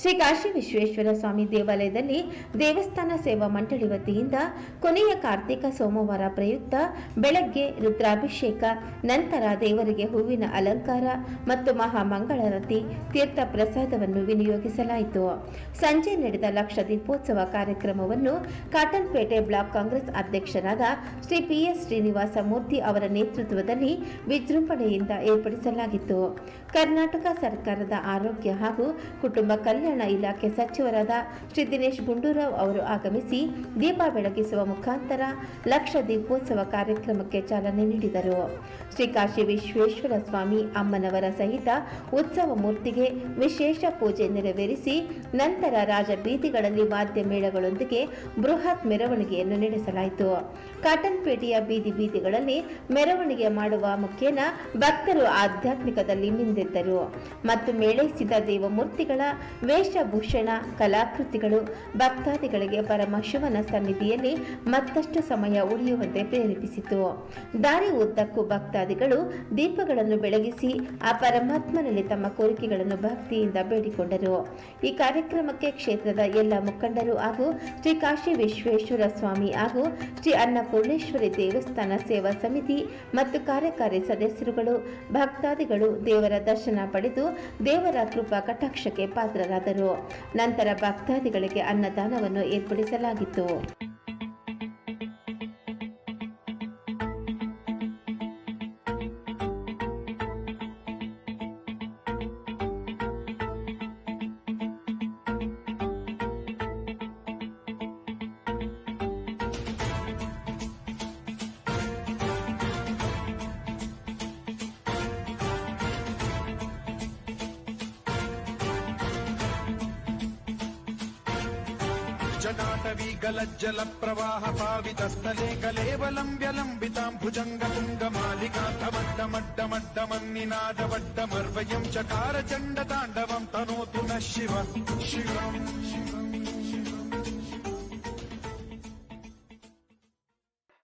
ಶ್ರೀ ಕಾಶಿ ವಿಶ್ವೇಶ್ವರ ಸ್ವಾಮಿ ದೇವಾಲಯದಲ್ಲಿ ದೇವಸ್ಥಾನ ಸೇವಾ ಮಂಡಳಿ ವತಿಯಿಂದ ಕೊನೆಯ ಕಾರ್ತಿಕ ಸೋಮವಾರ ಪ್ರಯುಕ್ತ ಬೆಳಗ್ಗೆ ರುದ್ರಾಭಿಷೇಕ, ನಂತರ ದೇವರಿಗೆ ಹೂವಿನ ಅಲಂಕಾರ ಮತ್ತು ಮಹಾಮಂಗಳಾರತಿ, ತೀರ್ಥ ಪ್ರಸಾದವನ್ನು ವಿನಿಯೋಗಿಸಲಾಯಿತು. ಸಂಜೆ ನಡೆದ ಲಕ್ಷ ದೀಪೋತ್ಸವ ಕಾರ್ಯಕ್ರಮವನ್ನು ಕಾಟನ್ಪೇಟೆ ಬ್ಲಾಕ್ ಕಾಂಗ್ರೆಸ್ ಅಧ್ಯಕ್ಷರಾದ ಶ್ರೀ ಪಿಎಸ್ ಶ್ರೀನಿವಾಸ ಮೂರ್ತಿ ಅವರ ನೇತೃತ್ವದಲ್ಲಿ ವಿಜೃಂಭಣೆಯಿಂದ ಏರ್ಪಡಿಸಲಾಗಿತ್ತು. ಕರ್ನಾಟಕ ಸರ್ಕಾರದ ಆರೋಗ್ಯ ಹಾಗೂ ಕುಟುಂಬ ಕಲ್ಯಾಣ ಇಲಾಖೆ ಸಚಿವರಾದ ಶ್ರೀ ದಿನೇಶ್ ಗುಂಡೂರಾವ್ ಅವರು ಆಗಮಿಸಿ ದೀಪ ಬೆಳಗಿಸುವ ಮುಖಾಂತರ ಲಕ್ಷ ದೀಪೋತ್ಸವ ಕಾರ್ಯಕ್ರಮಕ್ಕೆ ಚಾಲನೆ ನೀಡಿದರು. ಶ್ರೀ ಕಾಶಿ ವಿಶ್ವೇಶ್ವರ ಸ್ವಾಮಿ ಅಮ್ಮನವರ ಸಹಿತ ಉತ್ಸವ ಮೂರ್ತಿಗೆ ವಿಶೇಷ ಪೂಜೆ ನೆರವೇರಿಸಿ ನಂತರ ರಾಜಬೀದಿಗಳಲ್ಲಿ ವಾದ್ಯ ಮೇಳಗಳೊಂದಿಗೆ ಬೃಹತ್ ಮೆರವಣಿಗೆಯನ್ನು ನಡೆಸಲಾಯಿತು. ಕಾಟನ್ಪೇಟೆಯ ಬೀದಿ ಬೀದಿಗಳಲ್ಲಿ ಮೆರವಣಿಗೆ ಮಾಡುವ ಮುಖೇನ ಭಕ್ತರು ಆಧ್ಯಾತ್ಮಿಕದಲ್ಲಿ ಮಿಂದೆದ್ದರು. ಮತ್ತು ಮೇಳೈಸಿದ ದೇವಮೂರ್ತಿಗಳ ವೇಷಭೂಷಣ, ಕಲಾಕೃತಿಗಳು, ಭಕ್ತಾದಿಗಳಿಗೆ ಪರಮಶಿವನ ಸನ್ನಿಧಿಯಲ್ಲಿ ಮತ್ತಷ್ಟು ಸಮಯ ಉಳಿಯುವಂತೆ ಪ್ರೇರೇಪಿಸಿತು. ದಾರಿ ಉದ್ದಕ್ಕೂ ಭಕ್ತಾದಿಗಳು ದೀಪಗಳನ್ನು ಬೆಳಗಿಸಿ ಆ ಪರಮಾತ್ಮನಲ್ಲಿ ತಮ್ಮ ಕೋರಿಕೆಗಳನ್ನು ಭಕ್ತಿಯಿಂದ ಬೇಡಿಕೊಂಡರು. ಈ ಕಾರ್ಯಕ್ರಮಕ್ಕೆ ಕ್ಷೇತ್ರದ ಎಲ್ಲ ಮುಖಂಡರು ಹಾಗೂ ಶ್ರೀ ಕಾಶಿ ವಿಶ್ವೇಶ್ವರ ಸ್ವಾಮಿ ಹಾಗೂ ಶ್ರೀ ಅನ್ನಪೂರ್ಣೇಶ್ವರಿ ದೇವಸ್ಥಾನ ಸೇವಾ ಸಮಿತಿ ಮತ್ತು ಕಾರ್ಯಕಾರಿ ಸದಸ್ಯರುಗಳು, ಭಕ್ತಾದಿಗಳು ದೇವರ ದರ್ಶನ ಪಡೆದು ದೇವರ ಕೃಪಾ ಕಟಾಕ್ಷಕ್ಕೆ ಪಾತ್ರರಾದರು ನಂತರ ಭಕ್ತಾದಿಗಳಿಗೆ ಅನ್ನದಾನವನ್ನು ಏರ್ಪಡಿಸಲಾಗಿತ್ತು. జనాటవీ గలజ్జల ప్రవాహ పావితస్థలే కలేవలం వ్యలంబితాం భుజంగలింగమాలికాంతమడ్డమడ్డమడ్డమన్నినాదవడ్డమర్వయం చకార చండ తాండవం తనోతు న శివ శివం.